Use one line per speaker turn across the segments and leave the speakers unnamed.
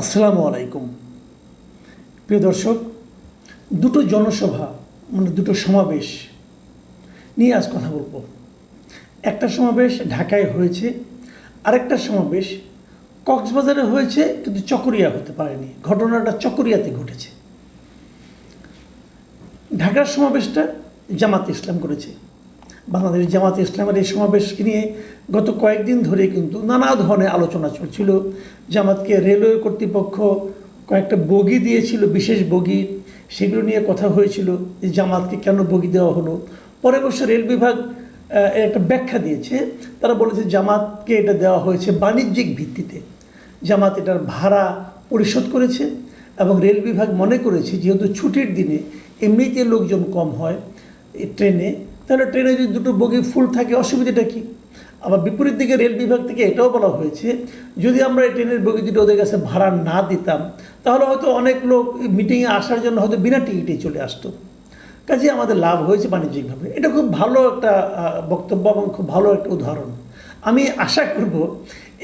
আসসালামু আলাইকুম। প্রিয় দর্শক, দুটো জনসভা মানে দুটো সমাবেশ নিয়ে আজ কথা বলব। একটা সমাবেশ ঢাকায় হয়েছে, আরেকটা সমাবেশ কক্সবাজারে হয়েছে, কিন্তু চকরিয়া হতে পারেনি। ঘটনাটা চকরিয়াতে ঘটেছে। ঢাকার সমাবেশটা জামাত ইসলাম করেছে। বাংলাদেশ জামাত ইসলামের এই সমাবেশকে নিয়ে গত কয়েকদিন ধরে কিন্তু নানা ধরনের আলোচনা চলছিল। জামাতকে রেলওয়ে কর্তৃপক্ষ কয়েকটা বগি দিয়েছিল, বিশেষ বগি। সেগুলো নিয়ে কথা হয়েছিল যে জামাতকে কেন বগি দেওয়া হলো। পরে অবশ্য রেল বিভাগ একটা ব্যাখ্যা দিয়েছে। তারা বলেছে জামাতকে এটা দেওয়া হয়েছে বাণিজ্যিক ভিত্তিতে। জামাত এটার ভাড়া পরিশোধ করেছে এবং রেল বিভাগ মনে করেছে যেহেতু ছুটির দিনে এমনিতে লোকজন কম হয় ট্রেনে তাহলে ট্রেনে যদি দুটো বগি ফুল থাকে, অসুবিধাটা কী? আবার বিপরীত দিকে রেল বিভাগ থেকে এটাও বলা হয়েছে, যদি আমরা এই ট্রেনের বগি দুটো ওদের কাছে ভাড়া না দিতাম, তাহলে হয়তো অনেক লোক মিটিংয়ে আসার জন্য হয়তো বিনা টিকিটেই চলে আসতো। কাজে আমাদের লাভ হয়েছে বাণিজ্যিকভাবে। এটা খুব ভালো একটা বক্তব্য এবং খুব ভালো একটা উদাহরণ। আমি আশা করব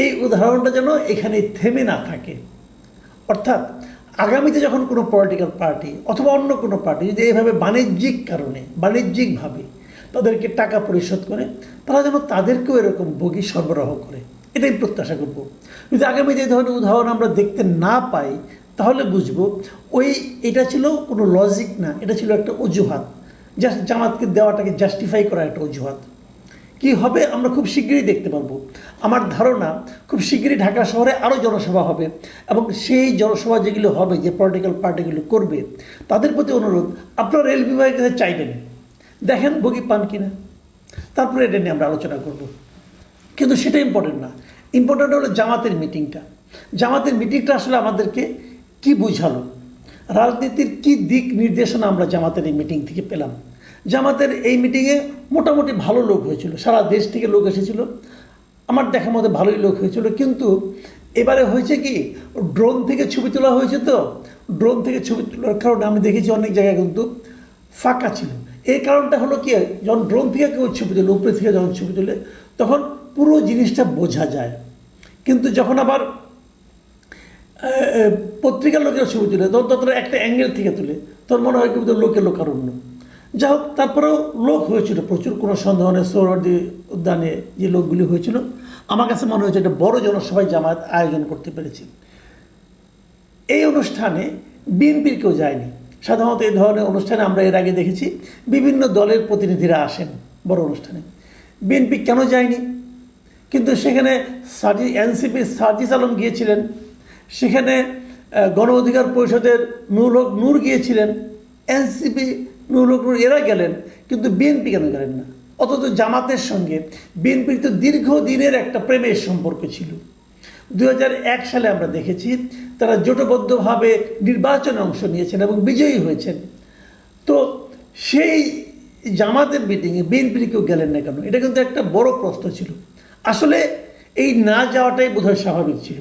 এই উদাহরণটা যেন এখানে থেমে না থাকে। অর্থাৎ আগামীতে যখন কোনো পলিটিক্যাল পার্টি অথবা অন্য কোনো পার্টি যদি এইভাবে বাণিজ্যিক কারণে, বাণিজ্যিকভাবে তাদেরকে টাকা পরিশোধ করে, তারা যেন তাদেরকেও এরকম বগি সরবরাহ করে। এটাই প্রত্যাশা করব। যদি আগামী যে ধরনের উদাহরণ আমরা দেখতে না পাই, তাহলে বুঝব ওই এটা ছিল কোনো লজিক না, এটা ছিল একটা অজুহাত। জাস্ট জামাতকে দেওয়াটাকে জাস্টিফাই করা একটা অজুহাত। কি হবে আমরা খুব শীঘ্রই দেখতে পারব। আমার ধারণা খুব শীঘ্রই ঢাকা শহরে আরও জনসভা হবে এবং সেই জনসভা যেগুলো হবে, যে পলিটিক্যাল পার্টিগুলো করবে, তাদের প্রতি অনুরোধ, আপনারা রেল বিভাগের কাছে চাইবেন। দেখেন বগি পান কিনা। তারপরে এটা নিয়ে আমরা আলোচনা করব। কিন্তু সেটা ইম্পর্টেন্ট না। ইম্পর্টেন্ট হলো জামাতের মিটিংটা জামাতের মিটিংটা আসলে আমাদেরকে কি বুঝালো? রাজনীতির কি দিক নির্দেশনা আমরা জামাতের এই মিটিং থেকে পেলাম? জামাতের এই মিটিংয়ে মোটামুটি ভালো লোক হয়েছিল। সারা দেশ থেকে লোক এসেছিল। আমার দেখার মধ্যে ভালোই লোক হয়েছিল। কিন্তু এবারে হয়েছে কি ড্রোন থেকে ছবি তোলা হয়েছে তো। ড্রোন থেকে ছবি তোলার কারণে আমি দেখেছি অনেক জায়গায় কিন্তু ফাঁকা ছিল। এই কারণটা হলো কি যখন ড্রোন থেকে কেউ ছবি তোলে উপরে থেকে যখন ছবি তোলে, তখন পুরো জিনিসটা বোঝা যায়। কিন্তু যখন আবার পত্রিকার লোকের ছবি তুলে, তখন ততটা একটা অ্যাঙ্গেল থেকে তুলে, তখন মনে হয় কিন্তু লোকে লোকারণ্য। যা হোক, তারপরেও লোক হয়েছিল, প্রচুর, কোনো সন্দেহ নেই সৌরদি উদ্যানে যে লোকগুলি হয়েছিল, আমার কাছে মনে হয়েছে একটা বড় জনসভায় জামায়াত আয়োজন করতে পেরেছি। এই অনুষ্ঠানে বিএনপির কেউ যায়নি। সাধারণত এই ধরনের অনুষ্ঠানে আমরা এর আগে দেখেছি বিভিন্ন দলের প্রতিনিধিরা আসেন বড় অনুষ্ঠানে। বিএনপি কেন যায়নি? কিন্তু সেখানে সাজি, এনসিপি সাজিস আলম গিয়েছিলেন। সেখানে গণ অধিকার পরিষদের নুর নূর গিয়েছিলেন। এনসিপি নুর নূর এরা গেলেন, কিন্তু বিএনপি কেন গেলেন না? অথচ জামাতের সঙ্গে বিএনপির তো দীর্ঘদিনের একটা প্রেমের সম্পর্ক ছিল। দু হাজার এক সালে আমরা দেখেছি তারা জোটবদ্ধভাবে নির্বাচনে অংশ নিয়েছেন এবং বিজয়ী হয়েছেন। তো সেই জামাতের মিটিংয়ে বিএনপির কেউ গেলেন না কেন? এটা কিন্তু একটা বড় প্রশ্ন ছিল। আসলে এই না যাওয়াটাই বোধহয় স্বাভাবিক ছিল।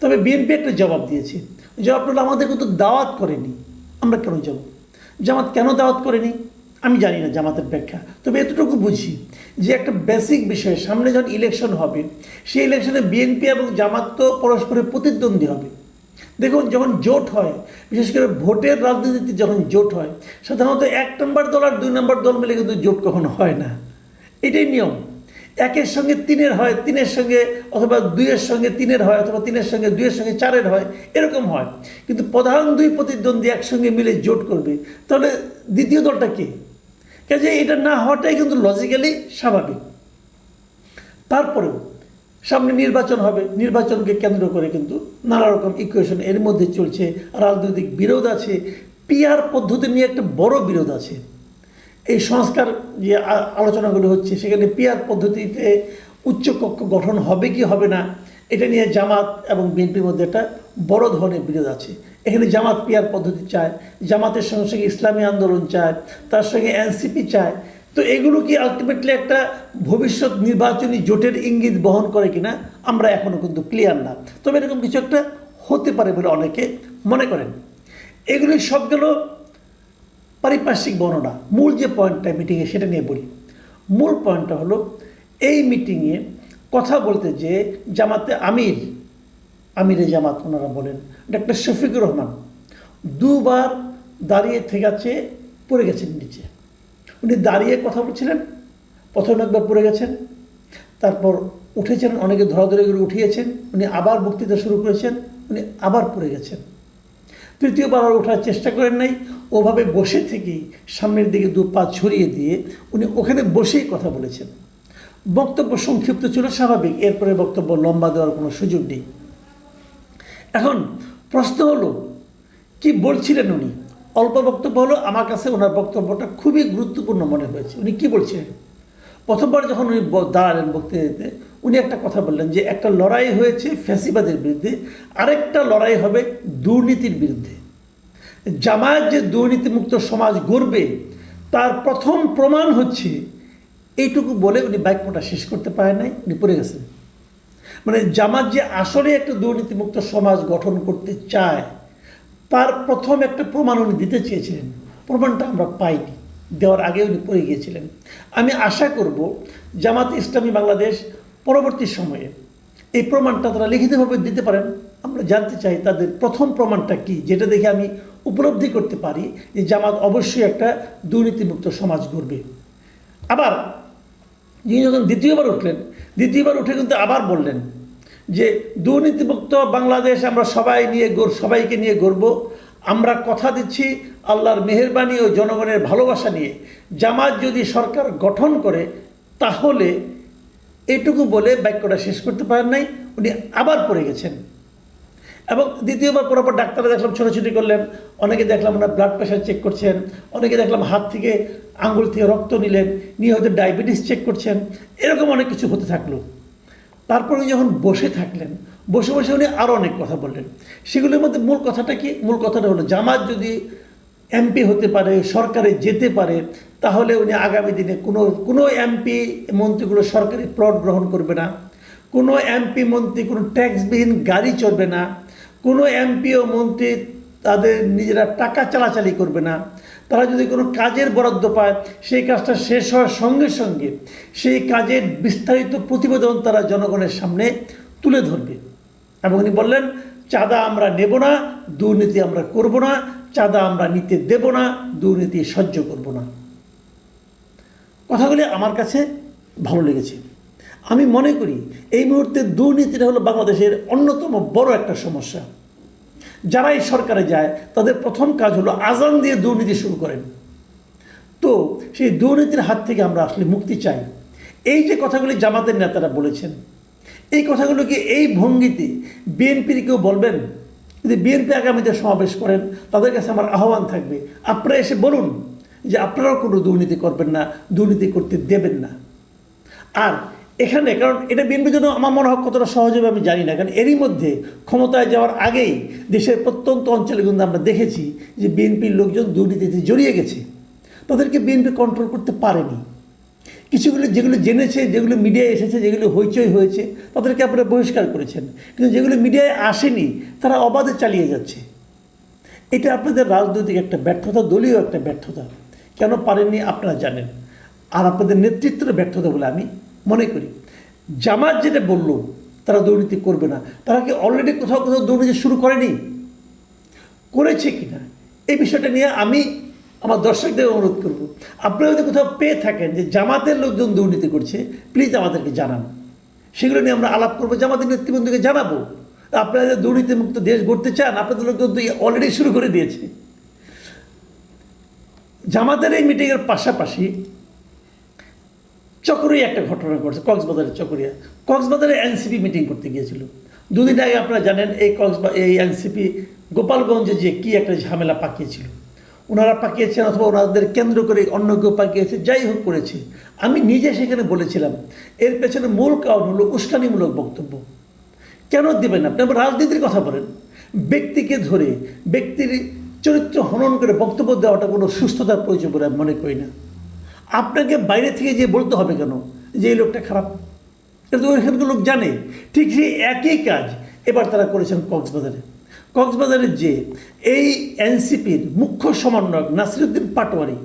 তবে বিএনপি একটা জবাব দিয়েছে। জবাব হলো আমাদের কিন্তু দাওয়াত করেনি। আমরা কেন যাব? জামাত কেন দাওয়াত করেনি? আমি জানি না জামাতের ব্যাখ্যা। তবে এতটুকু বুঝি যে একটা বেসিক বিষয় সামনে যখন ইলেকশন হবে, সেই ইলেকশনে বিএনপি এবং জামাত তো পরস্পরের প্রতিদ্বন্দ্বী হবে। দেখুন, যখন জোট হয়, বিশেষ করে ভোটের রাজনীতিতে যখন জোট হয়, সাধারণত এক নম্বর দল আর দুই নম্বর দল মিলে কিন্তু জোট কখনো হয় না। এটাই নিয়ম। একের সঙ্গে তিনের হয়, তিনের সঙ্গে অথবা দুইয়ের সঙ্গে তিনের হয়, অথবা তিনের সঙ্গে দুইয়ের সঙ্গে চারের হয়, এরকম হয়। কিন্তু প্রধান দুই প্রতিদ্বন্দ্বী একসঙ্গে মিলে জোট করবে, তাহলে দ্বিতীয় দলটা কে? কাজে এটা না হওয়াটাই কিন্তু লজিক্যালি স্বাভাবিক। তারপরেও সামনে নির্বাচন হবে, নির্বাচনকে কেন্দ্র করে কিন্তু নানা রকম ইকুয়েশন এর মধ্যে চলছে, রাজনৈতিক বিরোধ আছে পিআর পদ্ধতি নিয়ে একটা বড় বিরোধ আছে। এই সংস্কার যে আলোচনাগুলো হচ্ছে, সেখানে পিআর পদ্ধতিতে উচ্চকক্ষ গঠন হবে কি হবে না, এটা নিয়ে জামাত এবং বিএনপির মধ্যে একটা বড় ধরনের বিরোধ আছে। এখানে জামাত পিআর পদ্ধতি চায়, জামাতের সঙ্গে সঙ্গে ইসলামী আন্দোলন চায়, তার সঙ্গে এনসিপি চায় তো এগুলো কি আলটিমেটলি একটা ভবিষ্যৎ নির্বাচনী জোটের ইঙ্গিত বহন করে কিনা, আমরা এখনও কিন্তু ক্লিয়ার না। তবে এরকম কিছু একটা হতে পারে বলে অনেকে মনে করেন। এগুলি সবগুলো পারিপার্শ্বিক বর্ণনা। মূল যে পয়েন্টটা মিটিংয়ে সেটা নিয়ে বলি। মূল পয়েন্টটা হলো, এই মিটিংয়ে কথা বলতে যে জামাতে আমির, আমিরে জামাত ওনারা বলেন, ডাক্তার শফিকুর রহমান দুবার দাঁড়িয়ে থেকাচ্ছে পড়ে গেছেন নিচে। উনি দাঁড়িয়ে কথা বলছিলেন, প্রথমে একবার পড়ে গেছেন, তারপর উঠেছেন, অনেকে ধরাধরি করে উঠিয়েছেন, উনি আবার বক্তৃতা শুরু করেছেন, উনি আবার পড়ে গেছেন। তৃতীয়বার আর ওঠার চেষ্টা করেন নাই, ওভাবে বসে থেকেই সামনের দিকে দু পা ছড়িয়ে দিয়ে উনি ওখানে বসেই কথা বলেছেন। বক্তব্য সংক্ষিপ্ত ছিল, স্বাভাবিক, এরপরে বক্তব্য লম্বা দেওয়ার কোনো সুযোগ নেই। এখন প্রশ্ন হলো, কি বলছিলেন উনি? অল্প বক্তব্য হলো, আমার কাছে ওনার বক্তব্যটা খুবই গুরুত্বপূর্ণ মনে হয়েছে। উনি কি বলছেন? প্রথমবার যখন উনি দাঁড়ালেন বক্তৃতাতে, উনি একটা কথা বললেন যে, একটা লড়াই হয়েছে ফ্যাসিবাদের বিরুদ্ধে, আরেকটা লড়াই হবে দুর্নীতির বিরুদ্ধে। জামায়াত যে দুর্নীতিমুক্ত সমাজ গড়বে, তার প্রথম প্রমাণ হচ্ছে, এইটুকু বলে উনি বাক্যটা শেষ করতে পারেন নাই, উনি পড়ে গেছেন। মানে জামাত যে আসলে একটা দুর্নীতিমুক্ত সমাজ গঠন করতে চায় তার প্রথম একটা প্রমাণ উনি দিতে চেয়েছিলেন। প্রমাণটা আমরা পাইনি। দেওয়ার আগে উনি পড়ে গিয়েছিলেন। আমি আশা করব জামাত ইসলামী বাংলাদেশ পরবর্তী সময়ে এই প্রমাণটা তারা লিখিতভাবে দিতে পারেন। আমরা জানতে চাই তাদের প্রথম প্রমাণটা কি, যেটা দেখে আমি উপলব্ধি করতে পারি যে জামাত অবশ্যই একটা দুর্নীতিমুক্ত সমাজ গড়বে। আবার, যিনি যখন দ্বিতীয়বার উঠলেন, দ্বিতীয়বার উঠে কিন্তু আবার বললেন যে দুর্নীতিমুক্ত বাংলাদেশ আমরা সবাই নিয়ে সবাইকে নিয়ে গড়ব আমরা কথা দিচ্ছি আল্লাহর মেহেরবানি ও জনগণের ভালোবাসা নিয়ে। জামাত যদি সরকার গঠন করে, তাহলে এটুকু বলে বাক্যটা শেষ করতে পারেন নাই, উনি আবার পড়ে গেছেন। এবং দ্বিতীয়বার পর পর ডাক্তাররা দেখলাম, ছোটাছুটি করলেন, অনেকে দেখলাম ওনার ব্লাড প্রেশার চেক করছেন, অনেকে দেখলাম হাত থেকে আঙ্গুল থেকে রক্ত নিলেন নিয়ে হয়তো ডায়াবেটিস চেক করছেন, এরকম অনেক কিছু হতে থাকল। তারপর যখন বসে থাকলেন, বসে বসে উনি আরও অনেক কথা বললেন। সেগুলোর মধ্যে মূল কথাটা কি? মূল কথাটা হলো, জামাত যদি এমপি হতে পারে, সরকারে যেতে পারে, তাহলে উনি আগামী দিনে কোনো কোনো এমপি মন্ত্রীগুলো সরকারি প্লট গ্রহণ করবে না, কোনো এমপি মন্ত্রী কোনো ট্যাক্সবিহীন গাড়ি চলবে না, কোনো এমপি ও মন্ত্রী তাদের নিজেরা টাকা চালাচালি করবে না তারা যদি কোনো কাজের বরাদ্দ পায়, সেই কাজটা শেষ হওয়ার সঙ্গে সঙ্গে সেই কাজের বিস্তারিত প্রতিবেদন তারা জনগণের সামনে তুলে ধরবে। এবং উনি বললেন, চাঁদা আমরা নেব না, দুর্নীতি আমরা করব না, চাঁদা আমরা নিতে দেব না, দুর্নীতি সহ্য করব না। কথাগুলি আমার কাছে ভালো লেগেছে। আমি মনে করি এই মুহূর্তে দুর্নীতিটা হলো বাংলাদেশের অন্যতম বড় একটা সমস্যা। যারাই সরকারে যায়, তাদের প্রথম কাজ হলো আজান দিয়ে দুর্নীতি শুরু করেন। তো সেই দুর্নীতির হাত থেকে আমরা আসলে মুক্তি চাই। এই যে কথাগুলি জামাতের নেতারা বলেছেন, এই কথাগুলোকে এই ভঙ্গিতে বিএনপির কেউ বলবেন? যদি বিএনপি আগামীতে সমাবেশ করেন, তাদের কাছে আমার আহ্বান থাকবে, আপনারা এসে বলুন যে আপনারাও কোনো দুর্নীতি করবেন না, দুর্নীতি করতে দেবেন না। আর এখানে, কারণ এটা বিএনপির জন্য আমার মনে হয় কতটা সহজ হবে আমি জানি না, কারণ এরই মধ্যে ক্ষমতায় যাওয়ার আগেই দেশের প্রত্যন্ত অঞ্চলে কিন্তু আমরা দেখেছি যে বিএনপির লোকজন দুর্নীতিতে জড়িয়ে গেছে। তাদেরকে বিএনপি কন্ট্রোল করতে পারেনি। কিছুগুলো যেগুলো জেনেছে, যেগুলো মিডিয়ায় এসেছে, যেগুলো হইচই হয়েছে, তাদেরকে আপনারা বহিষ্কার করেছেন। কিন্তু যেগুলো মিডিয়ায় আসেনি, তারা অবাধে চালিয়ে যাচ্ছে। এটা আপনাদের রাজনৈতিক একটা ব্যর্থতা, দলীয় একটা ব্যর্থতা। কেন পারেননি আপনারা জানেন। আর আপনাদের নেতৃত্বের ব্যর্থতা বলে আমি মনে করি। জামাত যেটা বলল, তারা দুর্নীতি করবে না। তারা কি অলরেডি কোথাও কোথাও দুর্নীতি শুরু করেনি? করেছে কি না? এই বিষয়টা নিয়ে আমি আমার দর্শকদের অনুরোধ করব। আপনারা যদি কোথাও পেয়ে থাকেন যে জামাতের লোকজন দুর্নীতি করছে প্লিজ আমাদেরকে জানান। সেগুলো নিয়ে আমরা আলাপ করব, জামাতের নেতৃবৃন্দকে জানাব। আপনারা দুর্নীতিমুক্ত দেশ গড়তে চান, আপনাদের লোকজন তো অলরেডি শুরু করে দিয়েছে। জামাতের এই মিটিংয়ের পাশাপাশি চকরিয়া একটা ঘটনা ঘটছে, কক্সবাজারের চকরিয়া। কক্সবাজারে এনসিপি মিটিং করতে গিয়েছিল। দুদিন আগে আপনারা জানেন, এই কক্সবা, এই এনসিপি গোপালগঞ্জে যে কি একটা ঝামেলা পাকিয়েছিল। ওনারা পাকিয়েছেন অথবা ওনাদের কেন্দ্র করে অন্য কেউ পাকিয়েছে, যাই হোক করেছে। আমি নিজে সেখানে বলেছিলাম, এর পেছনে মূল কারণ হলো উস্কানিমূলক বক্তব্য। কেন দেবেন আপনি? আবার রাজনীতির কথা বলেন। ব্যক্তিকে ধরে, ব্যক্তির চরিত্র হনন করে বক্তব্য দেওয়াটা কোনো সুস্থতার প্রয়োজন বলে আমি মনে করি না। আপনাকে বাইরে থেকে যে বলতে হবে কেন? যে এই লোকটা খারাপ। এটা তো ওইখানকার লোক জানে। ঠিক সেই একই কাজ এবার তারা করেছেন কক্সবাজারে। কক্সবাজারের যে এই এনসিপির মুখ্য সমন্বয়ক নাসিরুদ্দিন পাটোয়ারি,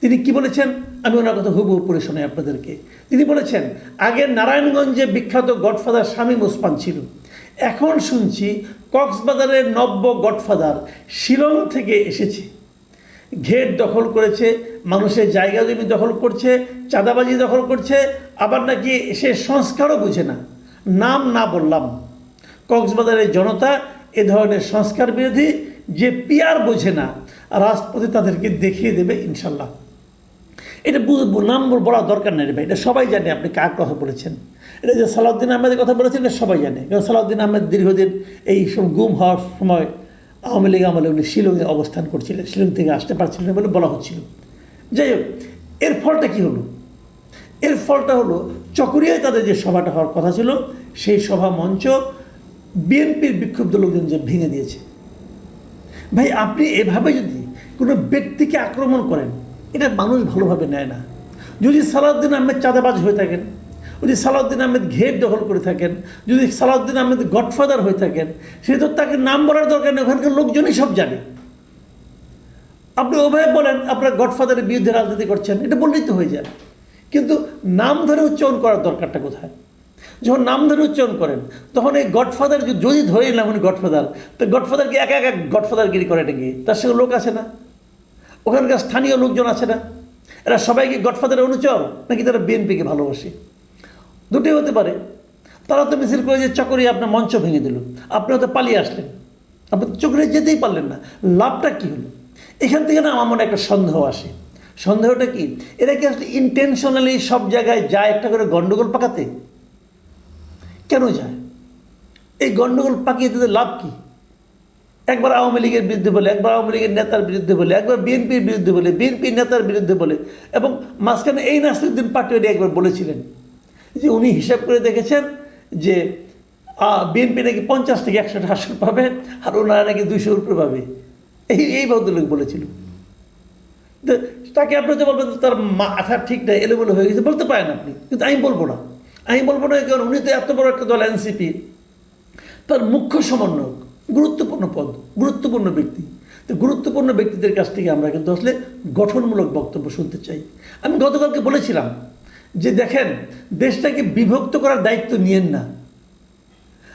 তিনি কি বলেছেন? আমি ওনার কথা হুবহু পড়ে শোনাই আপনাদেরকে। তিনি বলেছেন, আগে নারায়ণগঞ্জে বিখ্যাত গডফাদার শামীম ওসমান ছিল। এখন শুনছি কক্সবাজারের নব্য গডফাদার শিলং থেকে এসেছে। ঘের দখল করেছে, মানুষের জায়গা জমি দখল করছে, চাঁদাবাজি দখল করছে, আবার নাকি সে সংস্কারও বুঝে না। নাম না বললাম। কক্সবাজারের জনতা এ ধরনের সংস্কার বিরোধী যে পিয়ার বোঝে না রাষ্ট্রপতি তাদেরকে দেখিয়ে দেবে ইনশাল্লাহ। এটা বু- বু- নাম বল- বলার দরকার নেই ভাই, এটা সবাই জানে আপনি কার কথা বলেছেন। এটা যে সালাউদ্দিন আহমেদের কথা বলেছেন, এটা সবাই জানে। কারণ সালাউদ্দিন আহমেদ দীর্ঘদিন এই সব গুম হওয়ার সময় আওয়ামী লীগ আমলে উনি শিলংয়ে অবস্থান করছিলেন, শিলং থেকে আসতে পারছিলেন বলে বলা হচ্ছিল। যাই হোক, এর ফলটা কি হলো? এর ফলটা হলো, চকরিয়ায় তাদের যে সভাটা হওয়ার কথা ছিল, সেই সভা মঞ্চ বিএনপির বিক্ষুব্ধ লোকজন যে ভেঙে দিয়েছে। ভাই, আপনি এভাবে যদি কোনো ব্যক্তিকে আক্রমণ করেন, এটা মানুষ ভালোভাবে নেয় না। যদি সালাউদ্দিন আহমেদ চাঁদাবাজ হয়ে থাকেন যদি সালাউদ্দিন আহমেদ ঘের দখল করে থাকেন, যদি সালাউদ্দিন আহমেদ গডফাদার হয়ে থাকেন, সে তো তাকে নাম বলার দরকার নেই, ওখানকার লোকজনই সব জানে। আপনি ওভাবে বলেন, আপনার গডফাদারের বিরুদ্ধে রাজনীতি করছেন, এটা বললেই তো হয়ে যায়। কিন্তু নাম ধরে উচ্চারণ করার দরকারটা কোথায়? যখন নাম ধরে উচ্চারণ করেন, তখন এই গডফাদার যদি ধরে নিলাম উনি গডফাদার, তো গডফাদারকে একা একা গডফাদারগিরি করে এটা গিয়ে তার সঙ্গে লোক আছে না? ওখানকার স্থানীয় লোকজন আছে না? এরা সবাই কি গডফাদারের অনুচর, নাকি তারা বিএনপিকে ভালোবাসে? দুটোই হতে পারে। তারা তো মিছিল করে যে চকরি আপনার মঞ্চ ভেঙে দিল আপনি হয়তো পালিয়ে আসলেন। আপনি চকরে যেতেই পারলেন না, লাভটা কী হলো? এখান থেকে না আমার মনে একটা সন্দেহ আসে। সন্দেহটা কি? এরা কি আসলে ইন্টেনশনালি সব জায়গায় যায় একটা করে গন্ডগোল পাকাতে? কেন যায়? এই গন্ডগোল পাকিয়ে তাদের লাভ কী? একবার আওয়ামী লীগের বিরুদ্ধে বলে, একবার আওয়ামী লীগের নেতার বিরুদ্ধে বলে, একবার বিএনপির বিরুদ্ধে বলে, বিএনপির নেতার বিরুদ্ধে বলে, এবং মাঝখানে এই নাসিরুদ্দিন পাটোয়ারি একবার বলেছিলেন যে উনি হিসাব করে দেখেছেন যে বিএনপি নাকি পঞ্চাশ থেকে একশোটা আসন পাবে আর ওনারা নাকি দুইশোর উপরে পাবে। এই এই ভদ্রলোক বলেছিল। তাকে আপনি তো বলবেন তার মাথা ঠিক নাই, এলোমেলো হয়ে গেছে, বলতে পারেন আপনি, কিন্তু আমি বলব না। আমি বলব না কারণ উনি তো এত বড় একটা দল, এনসিপি। তার মুখ্য সমন্বয়ক, গুরুত্বপূর্ণ পদ, গুরুত্বপূর্ণ ব্যক্তি। তো গুরুত্বপূর্ণ ব্যক্তিদের কাছ থেকে আমরা কিন্তু আসলে গঠনমূলক বক্তব্য শুনতে চাই। আমি গতকালকে বলেছিলাম যে দেখেন, দেশটাকে বিভক্ত করার দায়িত্ব নিয়েন না।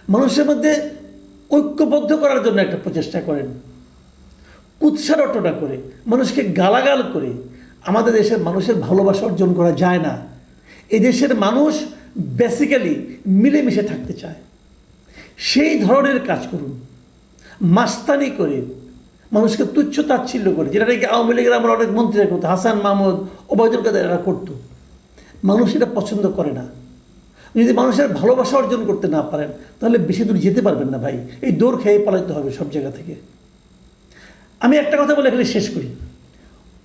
মানুষের মধ্যে ঐক্যবদ্ধ করার জন্য একটা প্রচেষ্টা করেন। কুৎসা রটনা করে, মানুষকে গালাগাল করে। আমাদের দেশের মানুষের ভালোবাসা অর্জন করা যায় না। এই দেশের মানুষ বেসিক্যালি মিলেমিশে থাকতে চায়। সেই ধরনের কাজ করুন। মাস্তানি করে, মানুষকে তুচ্ছ তাচ্ছিল্য করে, যেটা নাকি আওয়ামী লীগের আমার অনেক মন্ত্রীরা করতো, হাসান মাহমুদ, ওবায়দুল কাদের এরা করতো। মানুষ এটা পছন্দ করে না। যদি মানুষের ভালোবাসা অর্জন করতে না পারেন, তাহলে বেশি দূর যেতে পারবেন না ভাই। এই দৌড় খেয়ে পালাতে হবে সব জায়গা থেকে। আমি একটা কথা বলে এখানে শেষ করি।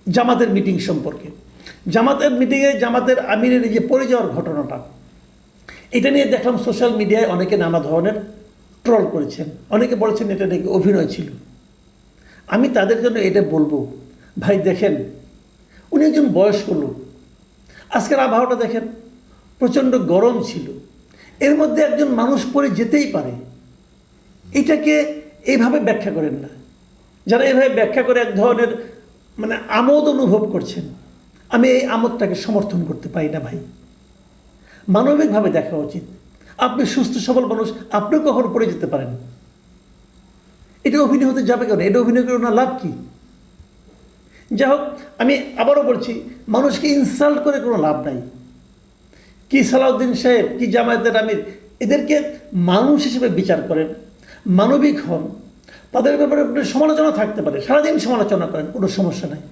জামাতের মিটিং সম্পর্কে। জামাতের মিটিংয়ে জামাতের আমিরের যে পড়ে যাওয়ার ঘটনাটা, এটা নিয়ে দেখলাম সোশ্যাল মিডিয়ায় অনেকে নানা ধরনের ট্রল করেছেন। অনেকে বলেছেন এটা নাকি অভিনয় ছিল। আমি তাদের জন্য এটা বলব। ভাই দেখেন, উনি একজন বয়স্ক লোক। আজকের আবহাওয়াটা দেখেন, প্রচণ্ড গরম ছিল। এর মধ্যে একজন মানুষ পরে যেতেই পারে। এটাকে এইভাবে ব্যাখ্যা করেন না। যারা এভাবে ব্যাখ্যা করে এক ধরনের মানে আমোদ অনুভব করছেন, আমি এই আমোদটাকে সমর্থন করতে পারি না ভাই। মানবিকভাবে দেখা উচিত। আপনি সুস্থ, সবল মানুষ, আপনিও কখন পড়ে যেতে পারেন। এটা অভিনয় হতে যাবে কেন? এটা অভিনয় করে ওনার লাভ কি? যাই হোক আমি আবারও বলছি, মানুষকে ইনসাল্ট করে কোনো লাভ নাই। কি সালাউদ্দিন সাহেব, কি জামায়াতের আমির, এদেরকে মানুষ হিসেবে বিচার করেন, মানবিক হন। তাদের ব্যাপারে সমালোচনা থাকতে পারে, সারাদিন সমালোচনা করেন, কোনো সমস্যা নাই।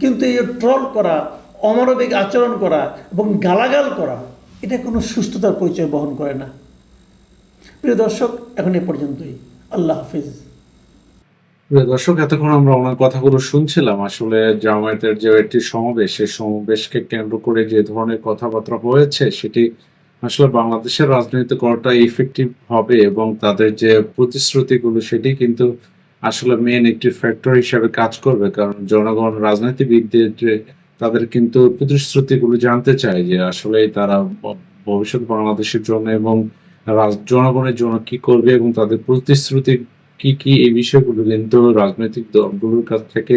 কিন্তু এই ট্রল করা, অমানবিক আচরণ করা এবং গালাগাল করা, এটা কোনো সুস্থতার পরিচয় বহন করে না। প্রিয় দর্শক, এখন এ পর্যন্তই। আল্লাহ হাফিজ।
দর্শক, এতক্ষণ আমরা ওনার কথাগুলো শুনছিলাম। আসলে জামায়াতের যে একটি সমাবেশ, সেই সমাবেশকে কেন্দ্র করে যে ধরনের কথাবার্তা হয়েছে, সেটি আসলে বাংলাদেশের রাজনীতি করাটা ইফেক্টিভ হবে এবং তাদের যে প্রতিশ্রুতিগুলো, সেটি কিন্তু আসলে মেন একটি ফ্যাক্টর হিসেবে কাজ করবে। কারণ জনগণ, রাজনীতিবিদদের যে তাদের কিন্তু প্রতিশ্রুতিগুলো জানতে চায় যে আসলে তারা ভবিষ্যৎ বাংলাদেশের জন্য এবং জনগণের জন্য কি করবে এবং তাদের প্রতিশ্রুতি কি কি এই বিষয়গুলো? কিন্তু রাজনৈতিক দলগুলোর কাছ থেকে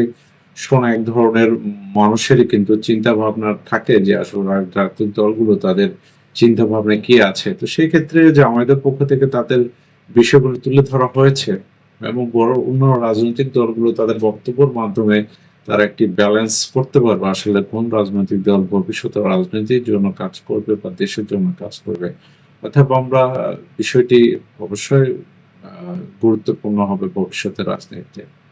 শোনা এক ধরনের মানুষেরই কিন্তু চিন্তা ভাবনা থাকে যে আসলে রাজনৈতিক দলগুলো তাদের চিন্তা ভাবনা কি আছে? তো সেই ক্ষেত্রে যে আমাদের পক্ষ থেকে তাদের বিষয়গুলো তুলে ধরা হয়েছে এবং বড় অন্য রাজনৈতিক দলগুলো তাদের বক্তব্যের মাধ্যমে তারা একটি ব্যালেন্স করতে পারবে। আসলে কোন রাজনৈতিক দল ভবিষ্যতে রাজনীতির জন্য কাজ করবে বা দেশের জন্য কাজ করবে? অর্থাৎ আমরা বিষয়টি অবশ্যই গুরুত্বপূর্ণ হবে ভবিষ্যতের রাজনীতিতে।